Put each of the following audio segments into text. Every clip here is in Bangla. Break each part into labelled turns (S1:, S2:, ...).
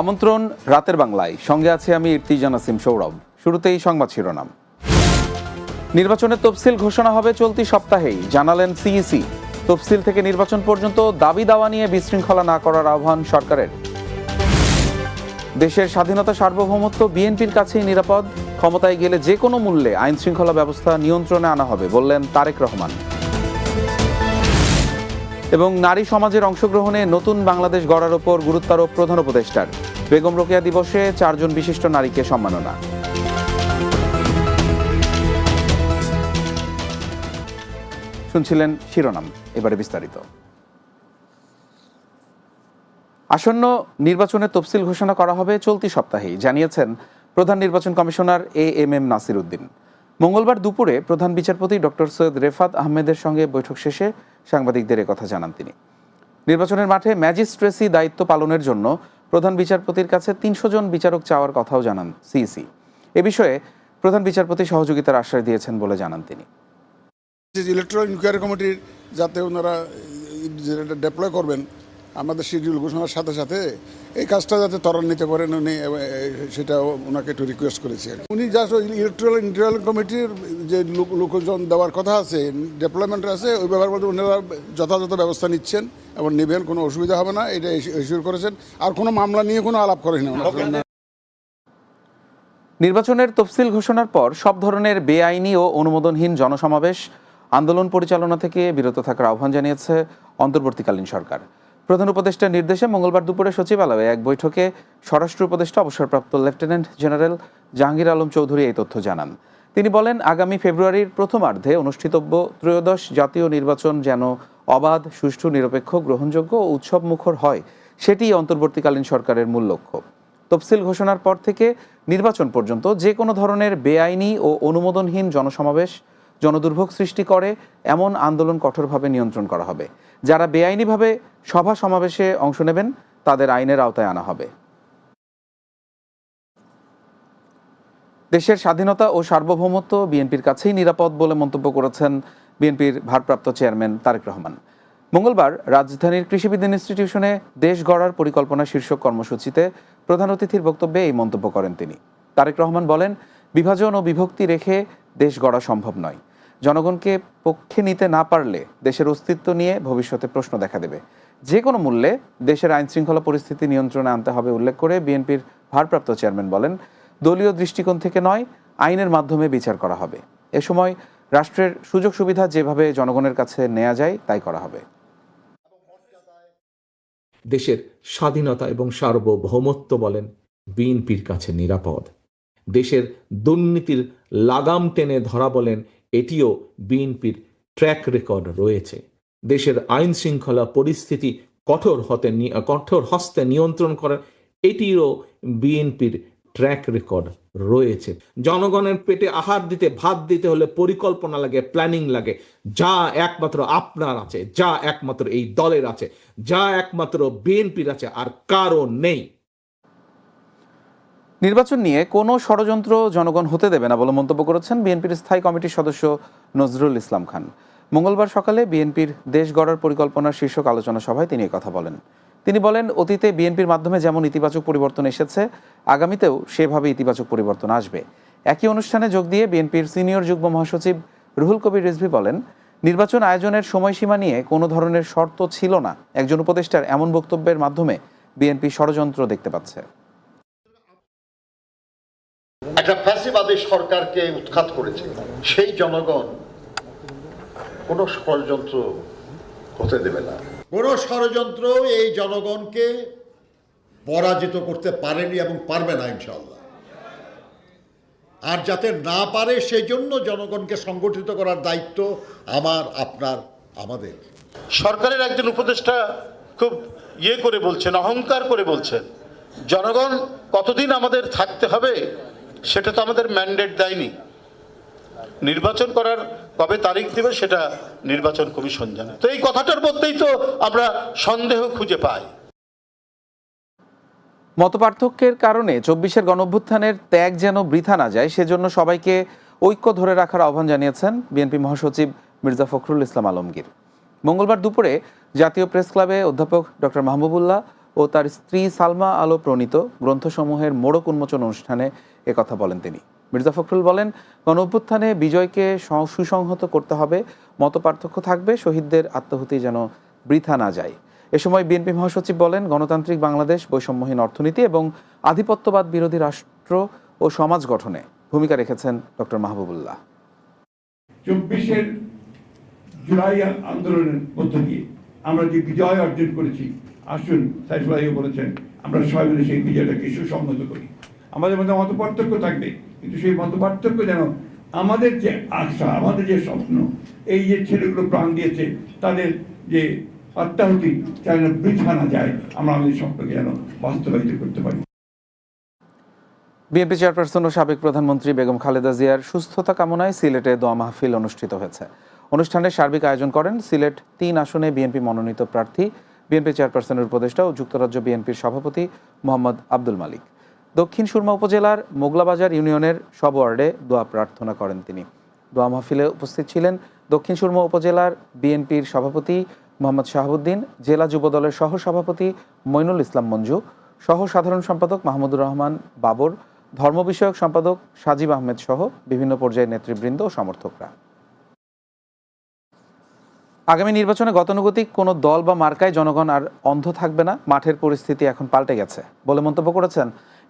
S1: আমন্ত্রণ রাতের বাংলায় সঙ্গে আছে আমি ইর্তিজান জানাসিম সৌরভ শুরুতেই সংবাদ শিরোনাম নির্বাচনের তফসিল ঘোষণা হবে চলতি সপ্তাহেই জানালেন সিইসি তফসিল থেকে নির্বাচন পর্যন্ত দাবি দাওয়া নিয়ে বিশৃঙ্খলা না করার আহ্বান সরকারের দেশের স্বাধীনতা সার্বভৌমত্ব বিএনপির কাছেই নিরাপদ ক্ষমতায় গেলে যে কোনো মূল্যে আইনশৃঙ্খলা ব্যবস্থা নিয়ন্ত্রণে আনা হবে বললেন তারেক রহমান এবং নারী সমাজের অংশগ্রহণে নতুন বাংলাদেশ গড়ার ওপর গুরুত্বারোপ প্রধান উপদেষ্টার বেগম রোকেয়া দিবসে চারজন বিশিষ্ট নারীকে সম্মাননা শুনছিলেন শিরোনাম এবারে বিস্তারিত আসন্ন নির্বাচনের তফসিল ঘোষণা করা হবে চলতি সপ্তাহেই জানিয়েছেন প্রধান নির্বাচন commissioner A M M Nasir Uddin মঙ্গলবার দুপুরে প্রধান বিচারপতি ডক্টর সৈয়দ রেফাত আহমেদের সঙ্গে বৈঠক শেষে সাংবাদিকদের কথা জানান তিনি নির্বাচনের মাঠে ম্যাজিস্ট্রেসি দায়িত্ব পালনের জন্য প্রধান বিচারপতির কাছে তিনশো জন বিচারক চাওয়ার কথাও জানান সিইসি এ বিষয়ে প্রধান বিচারপতি সহযোগিতার আশ্বাস দিয়েছেন বলে জানান তিনি
S2: ইলেকট্রনিক ইনকোয়ারি কমিটির যাতে ওনারা ডেপ্লয় করবেন আমাদের শিডিউল ঘোষণার সাথে সাথে এই কাজটা যাতে ত্বরান্বিত করেন উনি সেটা ওনাকে একটু রিকোয়েস্ট করেছি আর উনি জাস্ট ওই ইলেকট্রাল ইন্টারিয়াল কমিটির যে লোকজন দেওয়ার কথা আছে ডেভেলপমেন্ট আছে ওই ব্যাপার বলতে ওনারা যথাযথ ব্যবস্থা নিচ্ছেন এবং নেবেন কোনো অসুবিধা হবে না এটা ইস্যুর করেছেন আর কোনো মামলা নিয়ে কোনো আলাপ করেন না
S1: নির্বাচনের তফসিল ঘোষণার পর সব ধরনের বেআইনি ও অনুমোদনহীন জনসমাবেশ আন্দোলন পরিচালনা থেকে বিরত থাকার আহ্বান জানিয়েছে অন্তর্বর্তীকালীন সরকার প্রধান উপদেষ্টার নির্দেশে মঙ্গলবার দুপুরে সচিবালয়ে এক বৈঠকে স্বরাষ্ট্র উপদেষ্টা অবসরপ্রাপ্ত লেফটেন্যান্ট জেনারেল জাহাঙ্গীর আলম চৌধুরী এই তথ্য জানান তিনি বলেন আগামী ফেব্রুয়ারির প্রথমার্ধে অনুষ্ঠিতব্য ত্রয়োদশ জাতীয় নির্বাচন যেন অবাধ সুষ্ঠু নিরপেক্ষ গ্রহণযোগ্য ও উৎসব মুখর হয় সেটি অন্তর্বর্তীকালীন সরকারের মূল লক্ষ্য তফসিল ঘোষণার পর থেকে নির্বাচন পর্যন্ত যে কোনো ধরনের বেআইনি ও অনুমোদনহীন জনসমাবেশ জনদুর্ভোগ সৃষ্টি করে এমন আন্দোলন কঠোরভাবে নিয়ন্ত্রণ করা হবে যারা বেআইনিভাবে সভা সমাবেশে অংশ নেবেন তাদের আইনের আওতায় আনা হবে দেশের স্বাধীনতা ও সার্বভৌমত্ব বিএনপির কাছেই নিরাপদ বলে মন্তব্য করেছেন বিএনপির ভারপ্রাপ্ত চেয়ারম্যান তারেক রহমান মঙ্গলবার রাজধানীর কৃষিবিদ্যান ইনস্টিটিউশনে দেশ গড়ার পরিকল্পনা শীর্ষক কর্মসূচিতে প্রধান অতিথির বক্তব্যে এই মন্তব্য করেন তিনি তারেক রহমান বলেন বিভাজন ও বিভক্তি রেখে দেশ গড়া সম্ভব নয় জনগণকে পক্ষে নিতে না পারলে দেশের অস্তিত্ব নিয়ে ভবিষ্যতে প্রশ্ন দেখা দেবে যে কোনো মূল্যে দেশের আইন শৃঙ্খলা পরিস্থিতি নিয়ন্ত্রণে আনতে হবে উল্লেখ করে বিএনপির ভারপ্রাপ্ত চেয়ারম্যান বলেন দলীয় দৃষ্টিকোণ থেকে নয় আইনের মাধ্যমে বিচার করা হবে এ সময় রাষ্ট্রের সুযোগ সুবিধা যেভাবে জনগণের কাছে নেওয়া যায় তাই করা হবে
S3: দেশের স্বাধীনতা এবং সার্বভৌমত্ব বলেন বিএনপির কাছে নিরাপদ দেশের দুর্নীতির লাগাম টেনে ধরা বলেন এটিও বিএনপির ট্র্যাক রেকর্ড রয়েছে দেশের আইন শৃঙ্খলা পরিস্থিতি কঠোর হতে কঠোর হস্তে নিয়ন্ত্রণ করার এটিও বিএনপির ট্র্যাক রেকর্ড রয়েছে জনগণের পেটে আহার দিতে ভাত দিতে হলে পরিকল্পনা লাগে প্ল্যানিং লাগে যা একমাত্র আপনার আছে যা একমাত্র এই দলের আছে যা একমাত্র বিএনপির আছে আর কারো নেই
S1: নির্বাচন নিয়ে কোনো ষড়যন্ত্র জনগণ হতে দেবে না বলে মন্তব্য করেছেন বিএনপির স্থায়ী কমিটির সদস্য নজরুল ইসলাম খান মঙ্গলবার সকালে বিএনপির দেশ গড়ার পরিকল্পনার শীর্ষক আলোচনা সভায় তিনি কথা বলেন তিনি বলেন অতীতে বিএনপির মাধ্যমে যেমন ইতিবাচক পরিবর্তন এসেছে আগামীতেও সেভাবে ইতিবাচক পরিবর্তন আসবে একই অনুষ্ঠানে যোগ দিয়ে বিএনপির সিনিয়র যুগ্ম মহাসচিব রুহুল কবির রিজভি বলেন নির্বাচন আয়োজনের সময়সীমা নিয়ে কোনো ধরনের শর্ত ছিল না একজন উপদেষ্টার এমন বক্তব্যের মাধ্যমে বিএনপি ষড়যন্ত্র দেখতে পাচ্ছে
S4: সরকারকে উৎখাত করেছে সেই জনগণ কোনো ষড়যন্ত্র হতে দেবে না
S5: কোনো ষড়যন্ত্র এই জনগণকে পরাজিত করতে পারেনি এবং পারবে না ইনশাল্লাহ আর যাতে না পারে সেই জন্য জনগণকে সংগঠিত করার দায়িত্ব আমার আপনার আমাদের
S6: সরকারের একজন উপদেষ্টা খুব ইয়ে করে বলছেন অহংকার করে বলছেন জনগণ কতদিন আমাদের থাকতে হবে সেটা তো আমাদের ম্যান্ডেট দেয়নি নির্বাচন করার কবে তারিখ দেবে সেটা নির্বাচন কমিশন জানে তো এই কথাটার মধ্যেই তো আমরা সন্দেহ খুঁজে পাই
S1: মতপার্থক্যের কারণে চব্বিশের গণভ্যুত্থানের ত্যাগ যেন বৃথা না যায় সেজন্য সবাইকে ঐক্য ধরে রাখার আহ্বান জানিয়েছেন বিএনপি মহাসচিব মির্জা ফখরুল ইসলাম আলমগীর মঙ্গলবার দুপুরে জাতীয় প্রেস ক্লাবে অধ্যাপক ডক্টর মাহবুবুল্লাহ ও তার স্ত্রী সালমা আলো প্রণীত গ্রন্থসমূহের মোড়ক উন্মোচন অনুষ্ঠানে কথা বলেন তিনি মির্জা ফখরুল বলেন গণ অভ্যুত্থানে বিজয়কে সুসংহত করতে হবে মত পার্থক্য থাকবে শহীদদের আত্মহতি যেন বৃথা না যায় এ সময় বিএনপি মহাসচিব বলেন গণতান্ত্রিক বাংলাদেশ বৈষম্যহীন অর্থনীতি এবং আধিপত্যবাদ বিরোধী রাষ্ট্র ও সমাজ গঠনে ভূমিকা রেখেছেন ডক্টর মাহবুবুল্লাহ
S7: চব্বিশের জুলাই আন্দোলনের মধ্য দিয়ে আমরা যে বিজয় অর্জন করেছি আসুন সাইফুল্লাহ বলেছেন আমরা সবাই মিলে সেই বিজয়টাকে সুসংহত করি আমাদের মধ্যে মত পার্থক্য থাকবে কিন্তু সেই মত পার্থক্য যেন আমাদের যে আশা আমাদের যে স্বপ্ন এই যে ছেলেগুলো প্রাণ দিয়েছে তাদের যে আত্মাহতি যেন বৃথা যায় আমরা আমাদের স্বপ্নকে যেন বাস্তবায়িত করতে পারি
S1: বিএনপি চেয়ারপারসন ও সাবেক প্রধানমন্ত্রী বেগম খালেদা জিয়ার সুস্থতা কামনায় সিলেটে দোয়া মাহফিল অনুষ্ঠিত হয়েছে অনুষ্ঠানের সার্বিক আয়োজন করেন সিলেট তিন আসনে বিএনপি মনোনীত প্রার্থী বিএনপি চেয়ারপারসনের উপদেষ্টা ও যুক্তরাজ্য বিএনপির সভাপতি মোহাম্মদ আব্দুল মালিক দক্ষিণ সুরমা উপজেলার মোগলাবাজার ইউনিয়নের সব ওয়ার্ডে দোয়া প্রার্থনা করেন তিনি দোয়া মাহফিলে উপস্থিত ছিলেন দক্ষিণ সুরমা উপজেলার বিএনপির সভাপতি মোহাম্মদ শাহাবুদ্দিন জেলা যুবদলের সহসভাপতি মইনুল ইসলাম মঞ্জু সহ সাধারণ সম্পাদক মাহমুদুর রহমান বাবর ধর্ম বিষয়ক সম্পাদক সাজিব আহমেদ সহ বিভিন্ন পর্যায়ের নেতৃবৃন্দ ও সমর্থকরা আগামী নির্বাচনে গতানুগতিক কোনো দল বা মার্কায় জনগণ আর অন্ধ থাকবে না মাঠের পরিস্থিতি এখন পাল্টে গেছে বলে মন্তব্য করেছেন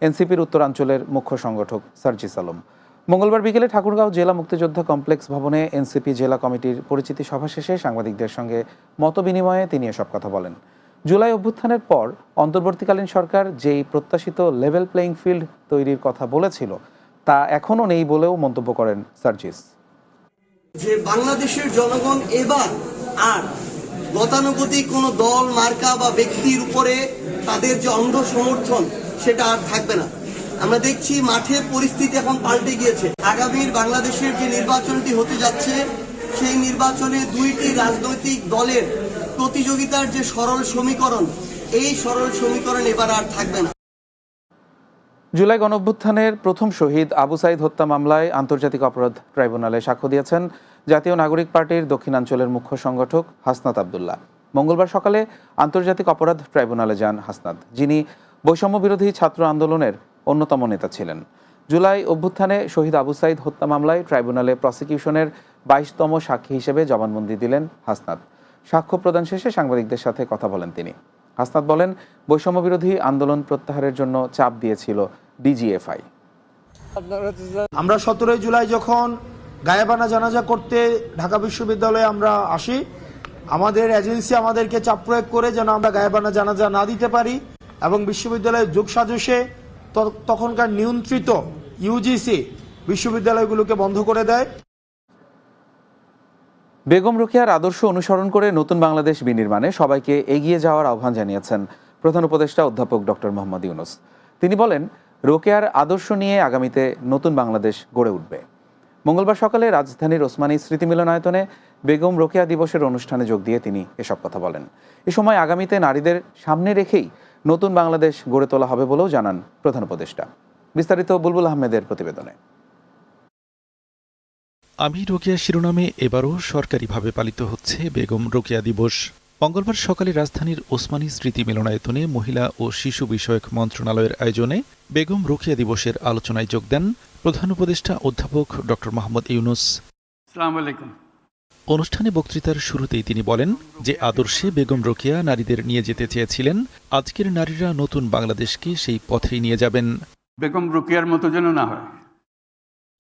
S1: এনসিপির উত্তরাঞ্চলের মুখ্য সংগঠক সার্জিস আলম মঙ্গলবার বিকেলে ঠাকুরগাঁও জেলা মুক্তিযোদ্ধা কমপ্লেক্স ভবনে এনসিপি জেলা কমিটির পরিচিতি সভা শেষে সাংবাদিকদের সঙ্গে মত বিনিময়ে তিনি এসব কথা বলেন জুলাই অভ্যুত্থানের পর অন্তর্বর্তীকালীন সরকার যেই প্রত্যাশিত লেভেল প্লেয়িং ফিল্ড তৈরির কথা বলেছিল তা এখনও নেই বলেও মন্তব্য করেন সার্জিস
S8: যে বাংলাদেশের জনগণ এবার আর গতানুগতিক কোনো দল মার্কা বা ব্যক্তির উপরে তাদের যে অন্ধ সমর্থন সেটা আর থাকবে না আমরা দেখছি মাঠে পরিস্থিতি এখন পাল্টে গিয়েছে আগামীর বাংলাদেশের যে নির্বাচনটি হতে যাচ্ছে সেই নির্বাচনে দুইটি রাজনৈতিক দলের প্রতিযোগিতার যে সরল সমীকরণ এই সরল সমীকরণ এবার আর থাকবে না
S1: জুলাই গণঅভ্যুত্থানের প্রথম শহীদ আবু সাইদ হত্যা মামলায় আন্তর্জাতিক অপরাধ ট্রাইব্যুনালে সাক্ষ্য দিয়েছেন জাতীয় নাগরিক পার্টির দক্ষিণাঞ্চলের মুখ্য সংগঠক হাসনাত আবদুল্লাহ মঙ্গলবার সকালে আন্তর্জাতিক অপরাধ ট্রাইব্যুনালে যান হাসনাত যিনি বৈষম্য বিরোধী ছাত্র আন্দোলনের অন্যতম নেতা ছিলেন জুলাই অভ্যুত্থানে শহীদ আবু সাইদ হত্যা মামলায় ট্রাইব্যুনালে প্রসিকিউশনের বাইশতম সাক্ষী হিসেবে জবানবন্দি দিলেন হাসনাত সাক্ষ্য প্রদান শেষে সাংবাদিকদের সাথে কথা বলেন তিনি হাসনাত বলেন বৈষম্য বিরোধী আন্দোলন প্রত্যাহারের জন্য চাপ দিয়েছিল ডিজিএফআই
S9: আমরা সতেরোই জুলাই যখন গায়েবানা জানাজা করতে ঢাকা বিশ্ববিদ্যালয়ে আমরা আসি আমাদের এজেন্সি আমাদেরকে চাপ প্রয়োগ করে যেন আমরা গায়েবানা জানাজা না দিতে পারি এবং বিশ্ববিদ্যালয়ের যোগ সাজসে তখনকার নিয়ন্ত্রিত ইউজিসি বিশ্ববিদ্যালয়গুলোকে বন্ধ করে দেয়
S1: বেগম রোকেয়ার আদর্শ অনুসরণ করে নতুন বাংলাদেশ বিনির্মাণে সবাইকে এগিয়ে যাওয়ার আহ্বান জানিয়েছেন প্রধান উপদেষ্টা অধ্যাপক ডক্টর মোহাম্মদ ইউনুস তিনি বলেন রোকেয়ার আদর্শ নিয়ে আগামীতে নতুন বাংলাদেশ গড়ে উঠবে মঙ্গলবার সকালে রাজধানীর ওসমানী স্মৃতি মিলনায়তনে বেগম রোকেয়া দিবসের অনুষ্ঠানে যোগ দিয়ে তিনি এসব কথা বলেন এ সময় আগামীতে নারীদের সামনে রেখেই নতুন বাংলাদেশ গড়ে তোলা হবে বলেও জানান প্রধান উপদেষ্টা বিস্তারিত বুলবুল আহমেদের প্রতিবেদনে
S10: আমি রোকেয়া শিরোনামে এবারও সরকারিভাবে পালিত হচ্ছে বেগম রোকেয়া দিবস মঙ্গলবার সকালে রাজধানীর ওসমানী স্মৃতি মিলনায়তনে মহিলা ও শিশু বিষয়ক মন্ত্রণালয়ের আয়োজনে বেগম রোকিয়া দিবসের আলোচনায় যোগ দেন প্রধান উপদেষ্টা অধ্যাপক ড মোহাম্মদ ইউনুস অনুষ্ঠানে বক্তৃতার শুরুতেই তিনি বলেন যে আদর্শে বেগম রোকিয়া নারীদের নিয়ে যেতে চেয়েছিলেন আজকের নারীরা নতুন বাংলাদেশকে সেই পথেই নিয়ে যাবেন
S11: বেগম রোকিয়ার মতো যেন না হয়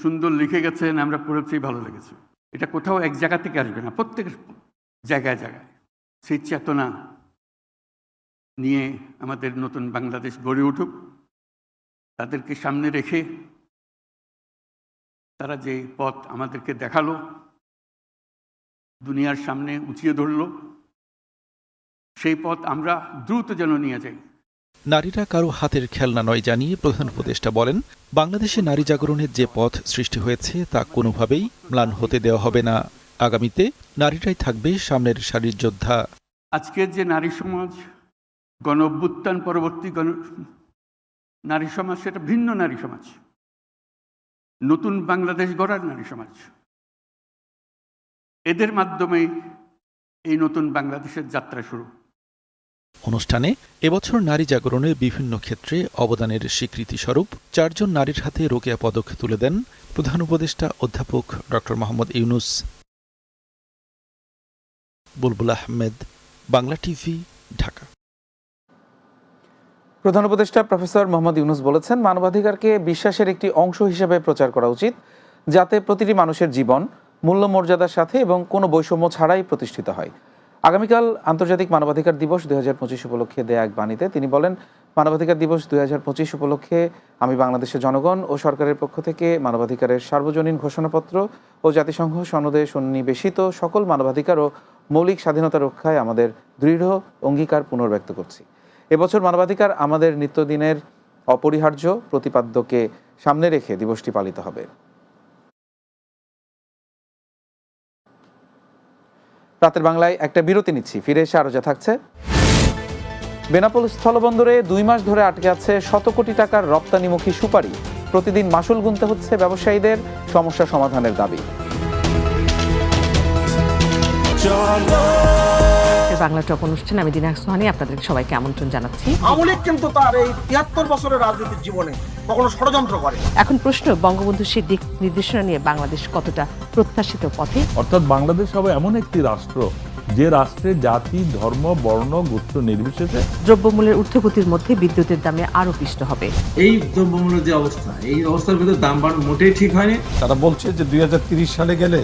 S11: সুন্দর লিখে গেছেন আমরা পড়েছি ভালো লেগেছে এটা কোথাও এক জায়গা থেকে আসবে না প্রত্যেক জায়গায় জায়গায় সেই চেতনা নিয়ে আমাদের নতুন বাংলাদেশ গড়ে উঠুক তাদেরকে সামনে রেখে তারা যে পথ আমাদেরকে দেখালো দুনিয়ার সামনে উঁচিয়ে ধরল সেই পথ আমরা দ্রুত যেন নিয়ে যাই
S10: নারীরা কারো হাতের খেলনা নয় জানিয়ে প্রধান উপদেষ্টা বলেন বাংলাদেশে নারী জাগরণের যে পথ সৃষ্টি হয়েছে তা কোনোভাবেই ম্লান হতে দেওয়া হবে না আগামীতে নারীরাই থাকবে সামনের সারির যোদ্ধা
S11: আজকের যে নারী সমাজ গণ অভ্যুত্থান পরবর্তী গণ নারী সমাজ সেটা ভিন্ন নারী সমাজ নতুন বাংলাদেশ গড়ার নারী সমাজ এদের মাধ্যমে এই নতুন বাংলাদেশের যাত্রা শুরু
S10: অনুষ্ঠানে এবছর নারী জাগরণের বিভিন্ন ক্ষেত্রে অবদানের স্বীকৃতি স্বরূপ চারজন নারীর হাতে রোকেয়া পদক তুলে দেন প্রধান উপদেষ্টা অধ্যাপক ড মোহাম্মদ ইউনুস বুলবুল আহমেদ বাংলা টিভি ঢাকা
S1: প্রধান উপদেষ্টা প্রফেসর মোহাম্মদ ইউনুস বলেছেন মানবাধিকারকে বিশ্বাসের একটি অংশ হিসেবে প্রচার করা উচিত যাতে প্রতিটি মানুষের জীবন মূল্য মর্যাদার সাথে এবং কোনো বৈষম্য ছাড়াই প্রতিষ্ঠিত হয় আগামীকাল আন্তর্জাতিক মানবাধিকার দিবস দুই হাজার পঁচিশ উপলক্ষে দেয়া এক বাণীতে তিনি বলেন মানবাধিকার দিবস দুই হাজার পঁচিশ উপলক্ষে আমি বাংলাদেশের জনগণ ও সরকারের পক্ষ থেকে মানবাধিকারের সার্বজনীন ঘোষণাপত্র ও জাতিসংঘ সনদে সন্নিবেশিত সকল মানবাধিকার ও মৌলিক স্বাধীনতা রক্ষায় আমাদের দৃঢ় অঙ্গীকার পুনর্ব্যক্ত করছি এবছর মানবাধিকার আমাদের নিত্যদিনের অপরিহার্য প্রতিপাদ্যকে সামনে রেখে দিবসটি পালিত হবে রাতের বাংলায় একটা বিরতি নিচ্ছি ফিরে এসে আরো যা থাকছে বেনাপোল স্থলবন্দরে দুই মাস ধরে আটকে আছে শত কোটি টাকার রপ্তানিমুখী সুপারি প্রতিদিন মাসুল গুনতে হচ্ছে ব্যবসায়ীদের সমস্যা সমাধানের দাবি
S12: বাংলা টপ অনুষ্ঠান আমি দিনা সোহানি আপনাদের সবাইকে আমন্ত্রণ জানাচ্ছি
S13: আমলিক কিন্তু তার এই তিয়াত্তর বছরের রাজনৈতিক জীবনে কখনো ষড়যন্ত্র করে
S12: এখন প্রশ্ন বঙ্গবন্ধু সেই দিক নির্দেশনা নিয়ে বাংলাদেশ কতটা প্রত্যাশিত পথে
S14: অর্থাৎ বাংলাদেশ হবে এমন একটি রাষ্ট্র যে রাষ্ট্রে জাতি ধর্ম বর্ণ গোত্র নির্বিশেষে
S12: দ্রব্যমূল্যের উর্ধগতির মধ্যে বিদ্যুতের দামে আরো পিষ্ট হবে
S15: এই দ্রব্যমূল্যের যে অবস্থা এই অবস্থার ভিতরে দাম বাড়ানো মোটেই ঠিক হয়নি
S16: তারা বলছে যে দুই সালে গেলে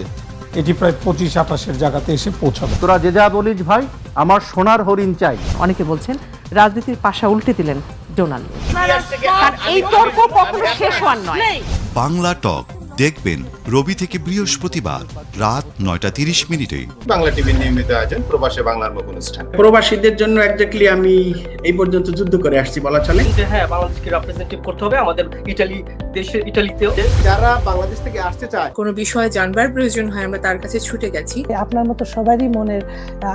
S16: এটি প্রায় পঁচিশ আঠাশের জায়গাতে এসে পৌঁছাবে
S17: তোরা যে যা বলিস ভাই আমার সোনার হরিণ চাই
S12: অনেকে বলছেন রাজনীতির পাশা উল্টে দিলেন ডোনাল্ড
S18: এই তর্ক কখনো শেষ হওয়ার নয়
S19: বাংলা টক দেখবেন রবি থেকে বৃহস্পতিবার রাত নয়টা তিরিশ মিনিটে
S20: বাংলা টিভির নিয়মিত আয়োজন প্রবাসে বাংলার মুখ অনুষ্ঠান প্রবাসীদের জন্য একজাক্টলি আমি এই পর্যন্ত যুদ্ধ করে আসছি বলা চলে
S21: হ্যাঁ বাংলাদেশকে রিপ্রেজেন্টেটিভ করতে হবে আমাদের ইটালি দেশে ইটালিতেও
S22: যারা বাংলাদেশ থেকে আসতে চায়
S23: কোনো বিষয়ে জানবার প্রয়োজন হয় আমরা তার কাছে ছুটে গেছি
S24: আপনার মতো সবারই মনের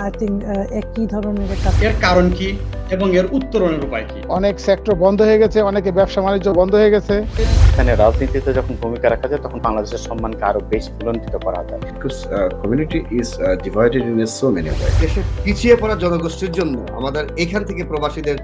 S24: আই থিঙ্ক একই ধরনের একটা
S25: এর কারণ কি এবং এর উত্তরণের উপায় কি
S26: অনেক সেক্টর বন্ধ হয়ে গেছে অনেকে ব্যবসা বাণিজ্য বন্ধ হয়ে গেছে
S27: এখানে রাজনীতিতে যখন ভূমিকা রাখা যায় তখন বাংলাদেশের সম্মানকে আরো বেশি ফুলন্তিত করা যায়
S28: community is divided in so many way
S29: দেশের পিছিয়ে পড়া জনগোষ্ঠীর জন্য আমাদের এখান থেকে প্রবাসীদের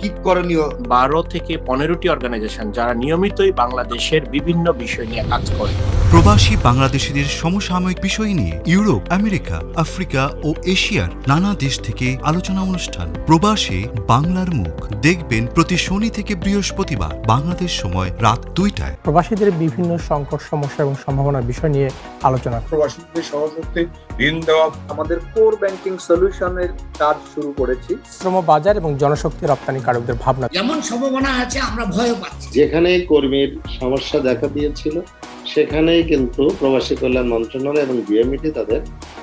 S29: কি করণীয়
S30: বারো থেকে পনেরোটি অর্গানাইজেশন যারা নিয়মিতই বাংলাদেশের বিভিন্ন বিষয় নিয়ে কাজ করে
S19: প্রবাসী বাংলাদেশিদের সমসাময়িক বিষয় নিয়ে ইউরোপ আমেরিকা আফ্রিকা ও এশিয়ার নানা দেশ থেকে আলোচনা অনুষ্ঠান প্রবাসে বাংলার মুখ দেখবেন প্রতি শনি থেকে বৃহস্পতিবার বাংলাদেশ সময় রাত দুইটায়
S31: প্রবাসীদের বিভিন্ন সংকট সমস্যা এবং সম্ভাবনার বিষয় নিয়ে আলোচনা
S32: প্রবাসীদের সহযোগিতে ঋণ দেওয়া
S33: আমাদের কোর ব্যাংকিং সলিউশনের কাজ শুরু করেছি
S34: শ্রম বাজার এবং জনশক্তি রপ্তানি কারকদের ভাবনা
S35: এমন সম্ভাবনা আছে আমরা ভয় পাচ্ছি
S36: যেখানে কর্মীর সমস্যা দেখা দিয়েছিল সেখানেই কিন্তু প্রবাসী কল্যাণ মন্ত্রণালয় এবং বিএমইটি তাদের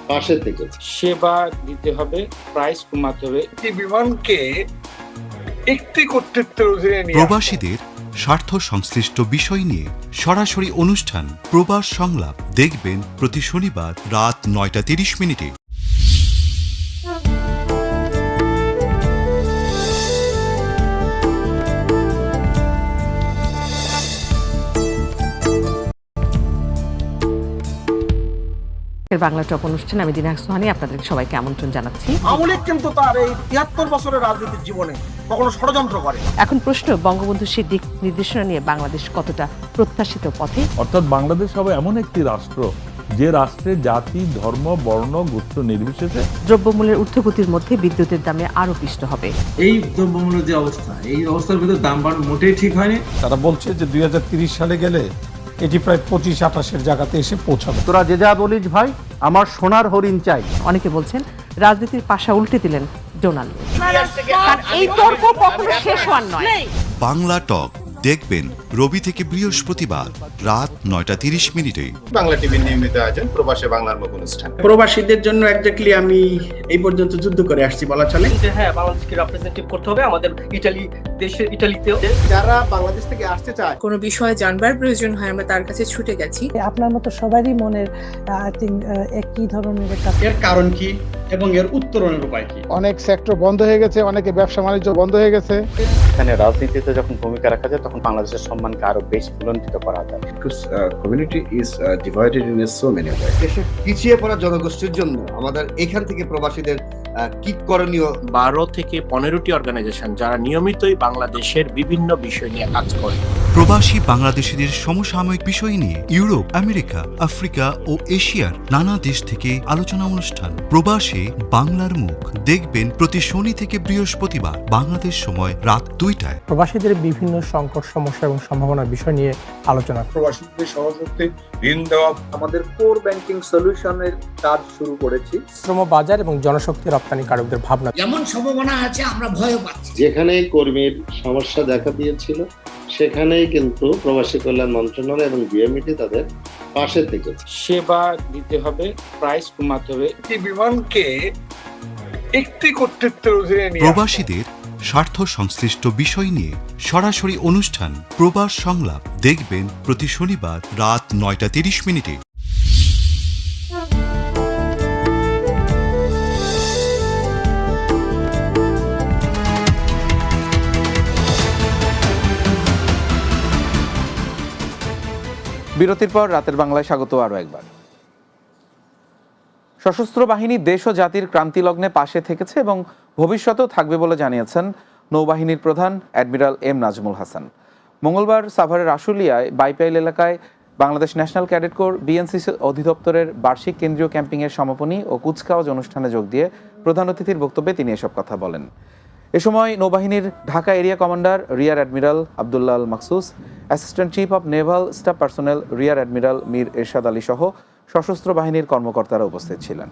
S36: পাশে থেকে
S37: সেবা দিতে হবে প্রাইস কমাতে হবে
S38: বিমানকে একটি কর্তৃত্বের অধীনে
S19: প্রবাসীদের স্বার্থ সংশ্লিষ্ট বিষয় নিয়ে সরাসরি অনুষ্ঠান প্রবাস সংলাপ দেখবেন প্রতি শনিবার রাত নয়টা তিরিশ মিনিটে
S12: আজকের বাংলা টপ অনুষ্ঠানে আমি দিনাক সোহানি আপনাদের সবাইকে আমন্ত্রণ জানাচ্ছি
S13: আমলিক কিন্তু তার এই তিয়াত্তর বছরের রাজনীতির জীবনে কখনো ষড়যন্ত্র করে
S12: এখন প্রশ্ন বঙ্গবন্ধু দিক নির্দেশনা নিয়ে বাংলাদেশ কতটা প্রত্যাশিত পথে
S14: অর্থাৎ বাংলাদেশ হবে এমন একটি রাষ্ট্র যে রাষ্ট্রে জাতি ধর্ম বর্ণ গোত্র নির্বিশেষে
S12: দ্রব্যমূল্যের ঊর্ধ্বগতির মধ্যে বিদ্যুতের দামে আরো পিষ্ট হবে
S15: এই দ্রব্যমূল্যের যে অবস্থা এই অবস্থার ভিতরে দাম মোটেই ঠিক হয়নি
S16: তারা বলছে যে দুই সালে গেলে এটি প্রায় পঁচিশ আঠাশের জায়গাতে এসে পৌঁছাবে
S17: তোরা যে যা বলিস ভাই আমার সোনার হরিণ চাই
S12: অনেকে বলছেন রাজনীতির পাশা উল্টে দিলেন ডোনাল্ড
S18: এই তর্ক কখনো শেষ হওয়ার নয়
S19: বাংলা টক দেখবেন রবি থেকে বৃহস্পতিবার রাত নয়টা তিরিশ মিনিটে
S20: বাংলা টিভির নিয়মিত আয়োজন প্রবাসে বাংলার মুখ অনুষ্ঠান প্রবাসীদের জন্য একজাক্টলি আমি এই পর্যন্ত যুদ্ধ করে আসছি বলা চলে
S21: যে হ্যাঁ বাংলাদেশকে রিপ্রেজেন্টেটিভ করতে হবে আমাদের ইটালি দেশে ইটালিতেও
S22: যারা বাংলাদেশ থেকে আসতে চায়
S23: কোনো বিষয়ে জানবার প্রয়োজন হয় আমরা তার কাছে ছুটে গেছি
S24: আপনার মতো সবারই মনের থিঙ্ক একই ধরনের
S25: এর কারণ কি এবং এর উত্তরণের উপায় কি
S26: অনেক সেক্টর বন্ধ হয়ে গেছে অনেকে ব্যবসা বাণিজ্য বন্ধ হয়ে গেছে এখানে
S27: রাজনীতিতে যখন ভূমিকা রাখা যায় তখন বাংলাদেশের সম্মানকে আরো বেশি বুলন্দিত করা যায়
S28: because community is divided in so many way
S29: পিছিয়ে পড়া জনগোষ্ঠীর জন্য আমাদের এখান থেকে প্রবাসীদের কি করণীয়
S30: বারো থেকে পনেরোটি অর্গানাইজেশন যারা নিয়মিতই বাংলাদেশের বিভিন্ন বিষয় নিয়ে কাজ করে
S19: প্রবাসী বাংলাদেশিদের সমসাময়িক বিষয় নিয়ে ইউরোপ আমেরিকা আফ্রিকা ও এশিয়ার নানা দেশ থেকে আলোচনা অনুষ্ঠান প্রবাসে বাংলার মুখ দেখবেন প্রতি শনি থেকে বৃহস্পতিবার বাংলাদেশ সময় রাত দুইটায়
S31: প্রবাসীদের বিভিন্ন সংকট সমস্যা এবং সম্ভাবনা বিষয় নিয়ে আলোচনা
S32: প্রবাসীদের সহযোগিতে ঋণ দেওয়া
S33: আমাদের কোর ব্যাংকিং সলিউশনের কাজ শুরু করেছি
S34: শ্রম বাজার এবং জনশক্তি রপ্তানি কারকদের ভাবনা
S35: যেমন সম্ভাবনা আছে আমরা ভয় পাচ্ছি
S36: যেখানে কর্মীর সমস্যা দেখা দিয়েছিল সেখানেই কিন্তু প্রবাসী কল্যাণ মন্ত্রণালয় এবং বিএমইটি তাদের পাশে থেকে
S37: সেবা দিতে হবে প্রাইস কমাতে হবে
S38: বিমানকে একটি কর্তৃত্বের অধীনে
S19: প্রবাসীদের স্বার্থ সংশ্লিষ্ট বিষয় নিয়ে সরাসরি অনুষ্ঠান প্রবাস সংলাপ দেখবেন প্রতি শনিবার রাত নয়টা তিরিশ মিনিটে
S1: বিরতির পর রাতের বাংলায় স্বাগত আরও একবার সশস্ত্র বাহিনী দেশ ও জাতির ক্রান্তি লগ্নে পাশে থেকেছে এবং ভবিষ্যতেও থাকবে বলে জানিয়েছেন নৌবাহিনীর প্রধান অ্যাডমিরাল এম নাজমুল হাসান মঙ্গলবার সাভারের আশুলিয়ায় বাইপাইল এলাকায় Bangladesh national cadet corps BNCC অধিদপ্তরের বার্ষিক কেন্দ্রীয় ক্যাম্পিংয়ের সমাপনী ও কুচকাওয়াজ অনুষ্ঠানে যোগ দিয়ে প্রধান অতিথির বক্তব্যে তিনি এসব কথা বলেন এ সময় নৌবাহিনীর Dhaka area commander rear admiral Abdullah Maksus assistant chief of naval staff personnel rear admiral Mir Ershad Ali সহ সশস্ত্র বাহিনীর কর্মকর্তারা উপস্থিত ছিলেন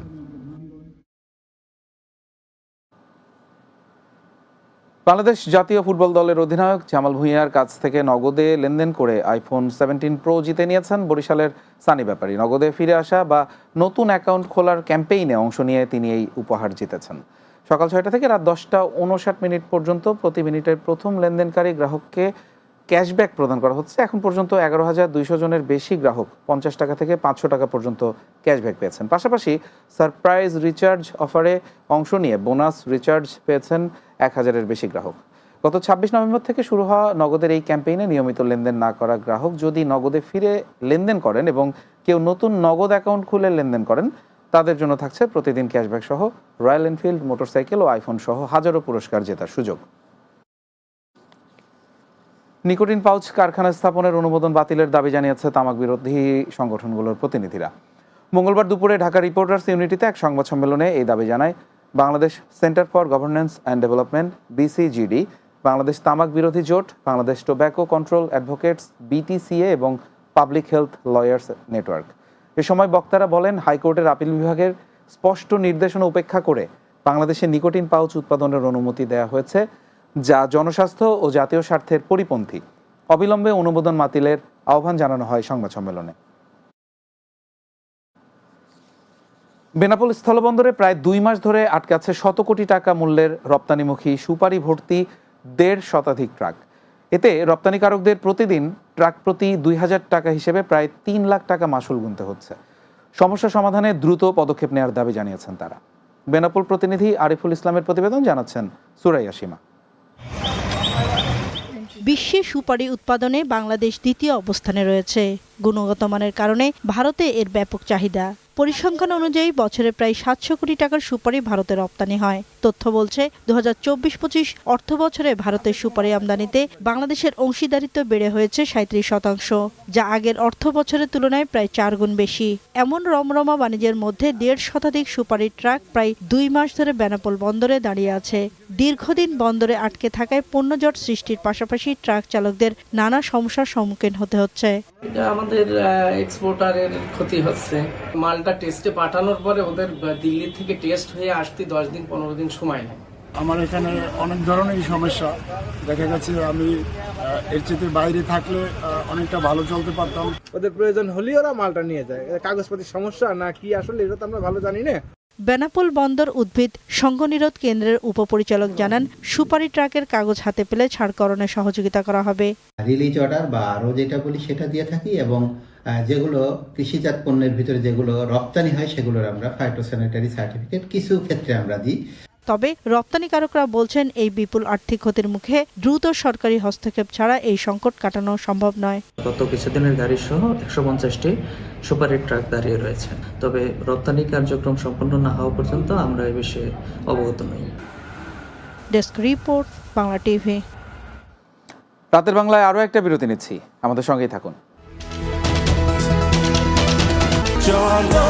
S1: বাংলাদেশ জাতীয় ফুটবল দলের অধিনায়ক জামাল ভুঁইয়ার কাছ থেকে নগদে লেনদেন করে আইফোন সেভেন্টিন প্রো জিতে নিয়েছেন বরিশালের সানি ব্যাপারী নগদে ফিরে আসা বা নতুন অ্যাকাউন্ট খোলার ক্যাম্পেইনে অংশ নিয়ে তিনি এই উপহার জিতেছেন সকাল ছয়টা থেকে রাত দশটা উনষাট মিনিট পর্যন্ত প্রতি মিনিটের প্রথম লেনদেনকারী গ্রাহককে ক্যাশব্যাক প্রদান করা হচ্ছে এখন পর্যন্ত এগারো হাজার দুইশো জনের বেশি গ্রাহক পঞ্চাশ টাকা থেকে পাঁচশো টাকা পর্যন্ত ক্যাশব্যাক পেয়েছেন পাশাপাশি সারপ্রাইজ রিচার্জ অফারে অংশ নিয়ে বোনাস রিচার্জ পেয়েছেন এক হাজারের বেশি গ্রাহক গত ছাব্বিশ নভেম্বর থেকে শুরু হওয়া নগদের এই ক্যাম্পেইনে নিয়মিত লেনদেন না করা গ্রাহক যদি নগদে ফিরে লেনদেন করেন এবং কেউ নতুন নগদ অ্যাকাউন্ট খুলে লেনদেন করেন তাদের জন্য থাকছে প্রতিদিন ক্যাশব্যাক সহ রয়্যাল এনফিল্ড মোটরসাইকেল ও আইফোন সহ হাজারো পুরস্কার জেতার সুযোগ নিকোটিন পাউচ কারখানা স্থাপনের অনুমোদন বাতিলের দাবি জানিয়েছে তামাক বিরোধী সংগঠনগুলোর প্রতিনিধিরা মঙ্গলবার দুপুরে ঢাকা রিপোর্টার্স ইউনিটিতে এক সংবাদ সম্মেলনে এই দাবি জানায় Bangladesh centre for governance and development BCGD Bangladesh তামাক বিরোধী জোট Bangladesh tobacco control advocates BTCA এবং পাবলিক হেলথ লয়ার্স নেটওয়ার্ক এ সময় বক্তারা বলেন হাইকোর্টের আপিল বিভাগের স্পষ্ট নির্দেশনা উপেক্ষা করে বাংলাদেশে নিকোটিন পাউচ উৎপাদনের অনুমতি দেয়া হয়েছে যা জনস্বাস্থ্য ও জাতীয় স্বার্থের পরিপন্থী অবিলম্বে অনুমোদন মাতিলের আহ্বান জানানো হয় সংবাদ সম্মেলনে বেনাপোল স্থলবন্দরে প্রায় দুই মাস ধরে আটকাচ্ছে শত কোটি টাকা মূল্যের রপ্তানিমুখী সুপারি ভর্তি দেড় শতাধিক ট্রাক এতে রপ্তানিকারকদের প্রতিদিন ট্রাক প্রতি দুই হাজার টাকা হিসেবে প্রায় তিন লাখ টাকা মাসুল গুনতে হচ্ছে সমস্যা সমাধানে দ্রুত পদক্ষেপ নেওয়ার দাবি জানিয়েছেন তারা বেনাপুল প্রতিনিধি আরিফুল ইসলামের প্রতিবেদন জানাচ্ছেন সুরাইয়া সীমা
S32: বিশ্বে সুপারি উৎপাদনে বাংলাদেশ দ্বিতীয় অবস্থানে রয়েছে গুণগত মানের কারণে ভারতে এর ব্যাপক চাহিদা পরিসংখ্যান অনুযায়ী বছরে প্রায় সাতশো কোটি টাকার সুপারি ভারতে রপ্তানি হয় তথ্য বলছে দু হাজার চব্বিশ পঁচিশ অর্থ বছরে ভারতের সুপারি আমদানিতে বাংলাদেশের অংশীদারিত্ব বেড়ে হয়েছে সাঁত্রিশ শতাংশ যা আগের অর্থ বছরের তুলনায় প্রায় চার গুণ বেশি এমন রমরমা বাণিজ্যের মধ্যে দেড় শতাধিক সুপারি ট্রাক প্রায় দুই মাস ধরে বেনাপোল বন্দরে দাঁড়িয়ে আছে দীর্ঘদিন বন্দরে আটকে থাকায় পণ্যজট সৃষ্টির পাশাপাশি ট্রাক চালকদের নানা সমস্যার সম্মুখীন হতে হচ্ছে
S33: আমাদের এক্সপোর্টারের ক্ষতি হচ্ছে মালটা আপনার টেস্টে পাঠানোর পরে ওদের দিল্লি থেকে টেস্ট হয়ে আসতে দশ দিন পনেরো দিন সময় নেয়
S34: আমার এখানে অনেক ধরনেরই সমস্যা দেখা গেছে আমি এর চেয়ে বাইরে থাকলে অনেকটা ভালো চলতে পারতাম
S35: ওদের প্রয়োজন হলেই ওরা মালটা নিয়ে যায় কাগজপত্রের সমস্যা না কি আসলে এটা তো আমরা ভালো জানি না
S32: বেনাপোল বন্দর উদ্ভিদ সংঘনিরোধ কেন্দ্রের উপপরিচালক জানান সুপারি ট্রাকের কাগজ হাতে পেলে ছাড়করণে সহযোগিতা করা হবে
S36: রিলিজ অর্ডার বা আরও যেটা বলি সেটা দিয়ে থাকি এবং যেগুলো কৃষিজাত পণ্যের ভিতরে যেগুলো রপ্তানি হয় সেগুলোর আমরা ফাইটোস্যানিটারি সার্টিফিকেট কিছু ক্ষেত্রে আমরা দিই
S32: তবে রপ্তানিকারকরা বলছেন এই বিপুল আর্থিক ক্ষতির মুখে দ্রুত সরকারি হস্তক্ষেপ ছাড়া এই সংকট কাটানো সম্ভব নয়
S37: গত কিছুদিনের গাড়ি সহ একশো পঞ্চাশটি সুপারের ট্রাক দাঁড়িয়ে রয়েছে তবে রপ্তানি কার্যক্রম সম্পন্ন না হওয়া পর্যন্ত আমরা এ বিষয়ে অবগত নই
S38: ডেস্ক রিপোর্ট বাংলা টিভি
S1: রাতের বাংলায় আরও একটা বিরতি নিচ্ছি আমাদের সঙ্গেই থাকুন
S12: চলো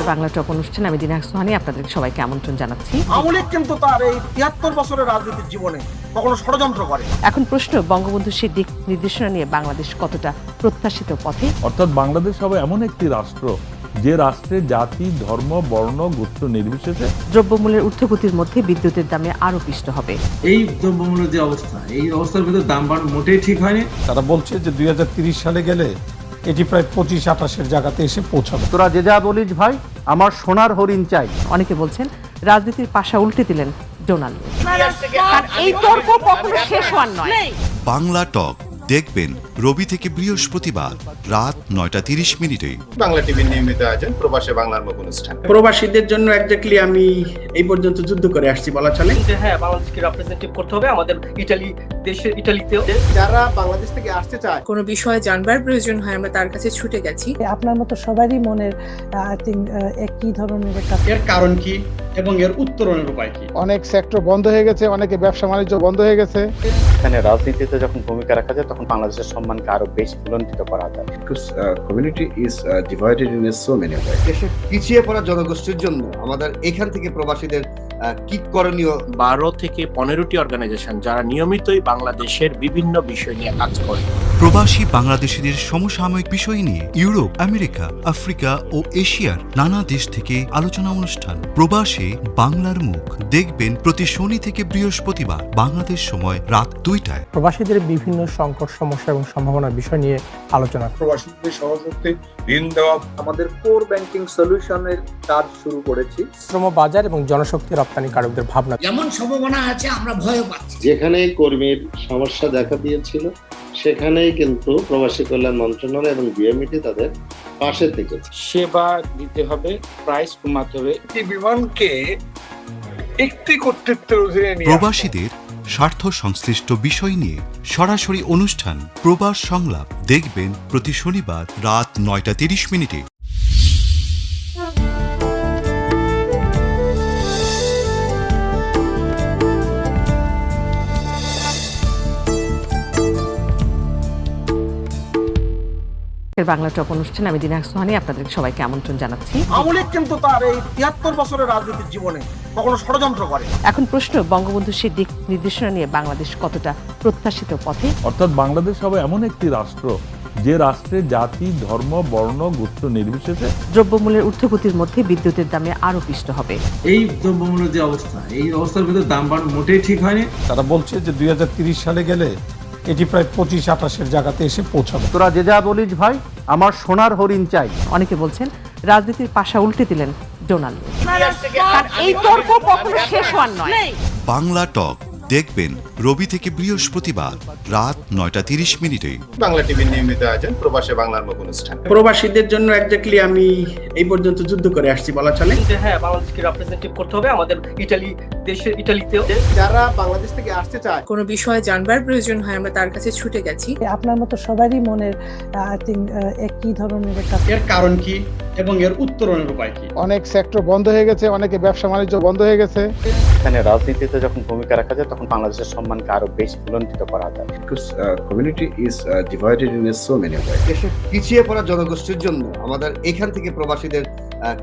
S12: বছর বাংলা টক অনুষ্ঠানে আমি দিনাক সোহানি আপনাদের সবাইকে আমন্ত্রণ জানাচ্ছি
S13: আমলিক কিন্তু তার এই তিয়াত্তর বছরের রাজনীতির জীবনে কখনো ষড়যন্ত্র করে
S12: এখন প্রশ্ন বঙ্গবন্ধু সে দিক নির্দেশনা নিয়ে বাংলাদেশ কতটা প্রত্যাশিত পথে
S14: অর্থাৎ বাংলাদেশ হবে এমন একটি রাষ্ট্র যে রাষ্ট্রে জাতি ধর্ম বর্ণ গোত্র নির্বিশেষে
S12: দ্রব্যমূল্যের ঊর্ধ্বগতির মধ্যে বিদ্যুতের দামে আরো পিষ্ট হবে
S15: এই দ্রব্যমূল্যের যে অবস্থা এই অবস্থার ভিতরে দাম বাড় মোটেই ঠিক হয়নি
S16: তারা বলছে যে দুই সালে গেলে এটি প্রায় পঁচিশ আঠাশের জায়গাতে এসে পৌঁছাবে
S17: তোরা যে যা বলিস ভাই আমার সোনার হরিণ চাই
S12: অনেকে বলছেন রাজনীতির পাশা উল্টে দিলেন ডোনাল্ড
S18: এই তর্ক কখনো শেষ হওয়ার নয়
S19: বাংলা টক দেখবেন রবি থেকে বৃহস্পতিবার রাত নয়টা তিরিশ মিনিটে
S20: বাংলা টিভির নিয়মিত আয়োজন প্রবাসে বাংলার মুখ অনুষ্ঠান প্রবাসীদের জন্য একজাক্টলি আমি এই পর্যন্ত যুদ্ধ করে আসছি বলা চলে
S21: যে হ্যাঁ বাংলাদেশকে রিপ্রেজেন্টেটিভ করতে হবে আমাদের ইটালি দেশে ইটালিতেও
S22: যারা বাংলাদেশ থেকে আসতে চায়
S23: কোনো বিষয়ে জানবার প্রয়োজন হয় আমরা তার কাছে ছুটে গেছি
S24: আপনার মতো সবারই মনের আই থিঙ্ক একই ধরনের একটা
S25: এর কারণ কি এবং এর উত্তরণের উপায় কি
S26: অনেক সেক্টর বন্ধ হয়ে গেছে অনেকে ব্যবসা বাণিজ্য বন্ধ হয়ে গেছে
S27: এখানে রাজনীতিতে যখন ভূমিকা রাখা যায় তখন বাংলাদেশের সম্মান সম্মানকে আরো বেশি ফুলন্ঠিত করা যায়
S28: community is divided in so many way দেশের
S29: পিছিয়ে পড়া জনগোষ্ঠীর জন্য আমাদের এখান থেকে প্রবাসীদের কি করণীয়
S30: বারো থেকে পনেরোটি অর্গানাইজেশন যারা নিয়মিতই বাংলাদেশের বিভিন্ন বিষয় নিয়ে কাজ করে
S19: প্রবাসী বাংলাদেশিদের সমসাময়িক বিষয় নিয়ে ইউরোপ আমেরিকা আফ্রিকা ও এশিয়ার নানা দেশ থেকে আলোচনা অনুষ্ঠান প্রবাসে বাংলার মুখ দেখবেন প্রতি শনি থেকে বৃহস্পতিবার বাংলাদেশ সময় রাত দুইটায়
S31: প্রবাসীদের বিভিন্ন সংকট সমস্যা এবং সম্ভাবনার বিষয় নিয়ে আলোচনা
S32: প্রবাসীদের সহযোগিতে ঋণ দেওয়া
S33: আমাদের কোর ব্যাংকিং সলিউশনের কাজ শুরু করেছি
S34: শ্রম বাজার এবং জনশক্তি কারকদের ভাবনা
S35: এমন সম্ভাবনা আছে আমরা ভয় পাচ্ছি
S36: যেখানে কর্মীর সমস্যা দেখা দিয়েছিল সেখানেই কিন্তু প্রবাসী কল্যাণ মন্ত্রণালয় এবং বিএমইটি তাদের পাশে থেকে
S37: সেবা দিতে হবে প্রাইস কমাতে হবে
S38: বিমানকে একটি কর্তৃত্বের অধীনে
S19: প্রবাসীদের স্বার্থ সংশ্লিষ্ট বিষয় নিয়ে সরাসরি অনুষ্ঠান প্রবাস সংলাপ দেখবেন প্রতি শনিবার রাত নয়টা তিরিশ মিনিটে
S12: বাংলা টপ অনুষ্ঠানে আমি দিনাক সোহানি আপনাদের সবাইকে আমন্ত্রণ জানাচ্ছি
S13: আমলিক কিন্তু তার এই তিয়াত্তর বছরের রাজনীতির জীবনে কখনো ষড়যন্ত্র করে
S12: এখন প্রশ্ন বঙ্গবন্ধু শেখ দিক নির্দেশনা নিয়ে বাংলাদেশ কতটা প্রত্যাশিত পথে
S14: অর্থাৎ বাংলাদেশ হবে এমন একটি রাষ্ট্র যে রাষ্ট্রে জাতি ধর্ম বর্ণ গোত্র নির্বিশেষে
S12: দ্রব্যমূল্যের ঊর্ধ্বগতির মধ্যে বিদ্যুতের দামে আরো পিষ্ট হবে
S15: এই দ্রব্যমূল্যের যে অবস্থা এই অবস্থার ভিতরে দাম বাড় মোটেই ঠিক হয়নি
S16: তারা বলছে যে দুই সালে গেলে এটি প্রায় পঁচিশ আঠাশের জায়গাতে এসে পৌঁছাবে
S17: তোরা যে যা বলিস ভাই আমার সোনার হরিণ চাই
S12: অনেকে বলছেন রাজনীতির পাশা উল্টে দিলেন ডোনাল্ড
S18: এই তর্ক কখনো শেষ হওয়ার নয়
S19: বাংলা টক দেখবেন রবি থেকে বৃহস্পতিবার রাত নয়টা তিরিশ মিনিটে
S20: বাংলা টিভির নিয়মিত আয়োজন প্রবাসী বাংলার মুখ অনুষ্ঠান প্রবাসীদের জন্য একজাক্টলি আমি এই পর্যন্ত যুদ্ধ করে আসছি বলা চলে
S21: হ্যাঁ বাংলাদেশকে রিপ্রেজেন্টেটিভ করতে হবে আমাদের ইটালি দেশের ইটালিতেও
S22: যারা বাংলাদেশ থেকে আসতে চায়
S23: কোনো বিষয়ে জানবার প্রয়োজন হয় আমরা তার কাছে ছুটে গেছি
S24: আপনার মতো সবারই মনের আই থিঙ্ক একই ধরনের একটা
S25: এর কারণ কি এবং এর উত্তরণের উপায় কি
S26: অনেক সেক্টর বন্ধ হয়ে গেছে অনেকে ব্যবসা বাণিজ্য বন্ধ হয়ে গেছে
S27: এখানে রাজনীতিতে যখন ভূমিকা রাখা যায় তখন বাংলাদেশের সম্মানকে আরো বেশি ফুলন্তিত করা যায়
S28: community is divided in so many দেশের
S29: পিছিয়ে পড়া জনগোষ্ঠীর জন্য আমাদের এখান থেকে প্রবাসীদের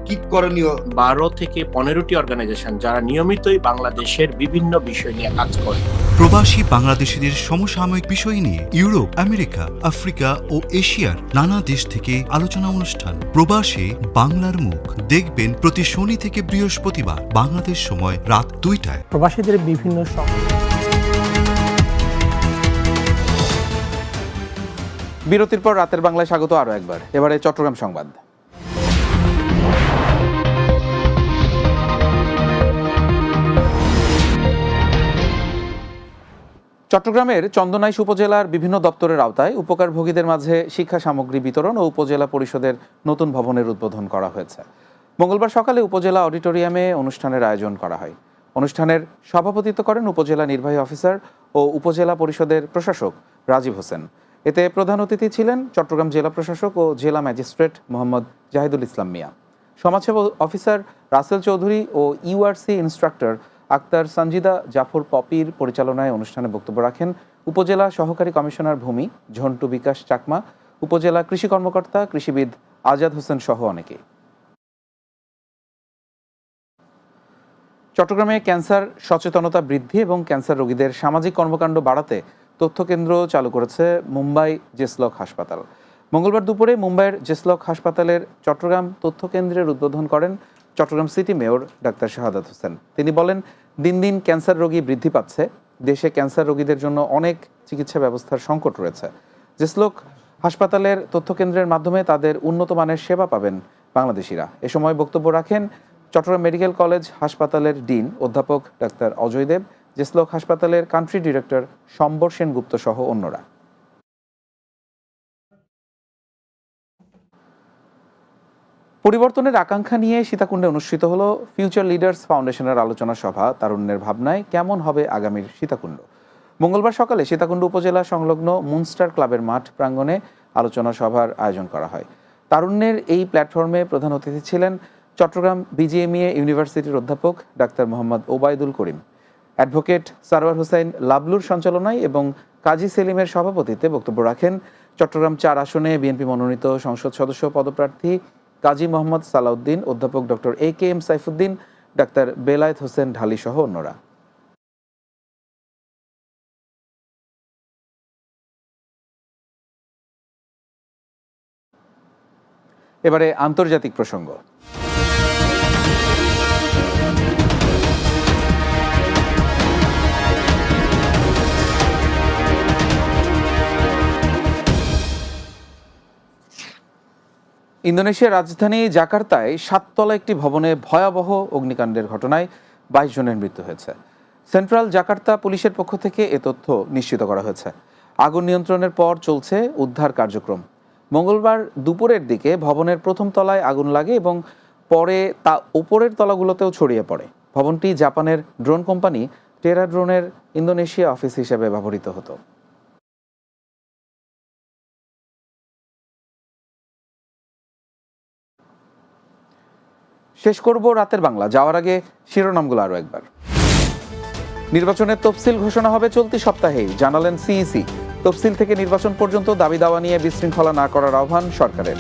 S29: কি করণীয়
S30: বারো থেকে পনেরোটি অর্গানাইজেশন যারা নিয়মিতই বাংলাদেশের বিভিন্ন বিষয় নিয়ে কাজ করে
S19: প্রবাসী বাংলাদেশিদের সমসাময়িক বিষয় নিয়ে ইউরোপ আমেরিকা আফ্রিকা ও এশিয়ার নানা দেশ থেকে আলোচনা অনুষ্ঠান প্রবাসে বাংলার মুখ দেখবেন প্রতি শনি থেকে বৃহস্পতিবার বাংলাদেশ সময় রাত দুইটায়
S31: প্রবাসীদের বিভিন্ন
S1: বিরতির পর রাতের বাংলায় স্বাগত আরো একবার এবারে চট্টগ্রাম সংবাদ চট্টগ্রামের চন্দনাইশ উপজেলার বিভিন্ন দপ্তরের আওতায় উপকারভোগীদের মাঝে শিক্ষা সামগ্রী বিতরণ ও উপজেলা পরিষদের নতুন ভবনের উদ্বোধন করা হয়েছে মঙ্গলবার সকালে উপজেলা অডিটোরিয়ামে অনুষ্ঠানের আয়োজন করা হয় অনুষ্ঠানের সভাপতিত্ব করেন উপজেলা নির্বাহী অফিসার ও উপজেলা পরিষদের প্রশাসক রাজীব হোসেন এতে প্রধান অতিথি ছিলেন চট্টগ্রাম জেলা প্রশাসক ও জেলা ম্যাজিস্ট্রেট মোহাম্মদ জাহিদুল ইসলাম মিয়া সমাজসেবা অফিসার রাসেল চৌধুরী ও ইউআরসি ইনস্ট্রাক্টর আক্তার সানজিদা জাফর পপির পরিচালনায় অনুষ্ঠানে বক্তব্য রাখেন উপজেলা সহকারী কমিশনার ভূমি ঝন্টু বিকাশ চাকমা উপজেলা কৃষি কর্মকর্তা কৃষিবিদ আজাদ হোসেন সহ অনেকে চট্টগ্রামে ক্যান্সার সচেতনতা বৃদ্ধি এবং ক্যান্সার রোগীদের সামাজিক কর্মকাণ্ড বাড়াতে তথ্যকেন্দ্র চালু করেছে মুম্বাই জেসলক হাসপাতাল মঙ্গলবার দুপুরে মুম্বাইয়ের জেসলক হাসপাতালের চট্টগ্রাম তথ্যকেন্দ্রের উদ্বোধন করেন Chittagong city mayor doctor Shahadat Hossain তিনি বলেন দিন দিন ক্যান্সার রোগী বৃদ্ধি পাচ্ছে দেশে ক্যান্সার রোগীদের জন্য অনেক চিকিৎসা ব্যবস্থার সংকট রয়েছে যে শ্লোক হাসপাতালের তথ্যকেন্দ্রের মাধ্যমে তাদের উন্নত মানের সেবা পাবেন বাংলাদেশিরা এ সময় বক্তব্য রাখেন চট্টগ্রাম মেডিকেল কলেজ হাসপাতালের ডিন অধ্যাপক ডাক্তার অজয় দেব যে শ্লোক হাসপাতালের কান্ট্রি ডিরেক্টর সম্বর সেনগুপ্ত সহ অন্যরা পরিবর্তনের আকাঙ্ক্ষা নিয়ে সীতাকুণ্ডে অনুষ্ঠিত হল ফিউচার লিডার্স ফাউন্ডেশনের আলোচনা সভা তারুণ্যের ভাবনায় কেমন হবে আগামীর সীতাকুণ্ড মঙ্গলবার সকালে সীতাকুণ্ড উপজেলা সংলগ্ন মুনস্টার ক্লাবের মাঠ প্রাঙ্গণে আলোচনা সভার আয়োজন করা হয় তারুণ্যের এই প্ল্যাটফর্মে প্রধান অতিথি ছিলেন চট্টগ্রাম বিজিএমইএ e ইউনিভার্সিটির অধ্যাপক ডাক্তার মোহাম্মদ ওবায়দুল করিম অ্যাডভোকেট সারোয়ার হোসেন লাবলুর সঞ্চালনায় এবং কাজী সেলিমের সভাপতিত্বে বক্তব্য রাখেন চট্টগ্রাম চার আসনে বিএনপি মনোনীত সংসদ সদস্য পদপ্রার্থী কাজী মোহাম্মদ সালাউদ্দিন অধ্যাপক doctor A K M Saifuddin doctor Belayet Hossain Dhali সহ অন্যরা এবারে আন্তর্জাতিক প্রসঙ্গ ইন্দোনেশিয়ার রাজধানী জাকার্তায় সাততলা একটি ভবনে ভয়াবহ অগ্নিকাণ্ডের ঘটনায় বাইশ জনের মৃত্যু হয়েছে সেন্ট্রাল জাকার্তা পুলিশের পক্ষ থেকে এ তথ্য নিশ্চিত করা হয়েছে আগুন নিয়ন্ত্রণের পর চলছে উদ্ধার কার্যক্রম মঙ্গলবার দুপুরের দিকে ভবনের প্রথম তলায় আগুন লাগে এবং পরে তা ওপরের তলাগুলোতেও ছড়িয়ে পড়ে ভবনটি জাপানের ড্রোন কোম্পানি টেরা ড্রোনের ইন্দোনেশিয়া অফিস হিসেবে ব্যবহৃত হতো শেষ করব রাতের বাংলা যাওয়ার আগে শিরোনামগুলো আরও একবার নির্বাচনের তফসিল ঘোষণা হবে চলতি সপ্তাহেই জানালেন সিইসি e তফসিল থেকে নির্বাচন পর্যন্ত দাবি দাওয়া নিয়ে বিশৃঙ্খলা না করার আহ্বান সরকারের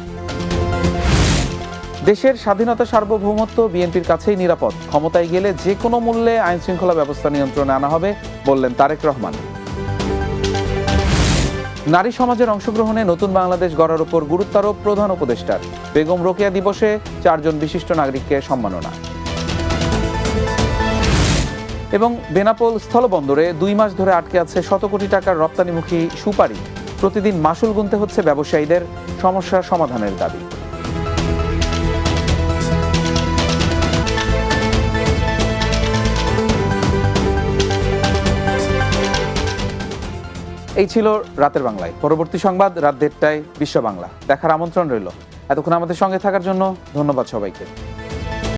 S1: দেশের স্বাধীনতা সার্বভৌমত্ব বিএনপির কাছেই নিরাপদ ক্ষমতায় গেলে যে কোনো মূল্যে আইনশৃঙ্খলা ব্যবস্থা নিয়ন্ত্রণে আনা হবে বললেন তারেক রহমান নারী সমাজের অংশগ্রহণে নতুন বাংলাদেশ গড়ার উপর গুরুত্বারোপ প্রধান উপদেষ্টার বেগম রোকেয়া দিবসে চারজন বিশিষ্ট নাগরিককে সম্মাননা এবং বেনাপোল স্থলবন্দরে দুই মাস ধরে আটকে আছে শত কোটি টাকার রপ্তানিমুখী সুপারি প্রতিদিন মাসুল গুনতে হচ্ছে ব্যবসায়ীদের সমস্যা সমাধানের দাবি এই ছিল রাতের বাংলায় পরবর্তী সংবাদ রাত দেড়টায় বিশ্ব বাংলা দেখার আমন্ত্রণ রইল এতক্ষণ আমাদের সঙ্গে থাকার জন্য ধন্যবাদ সবাইকে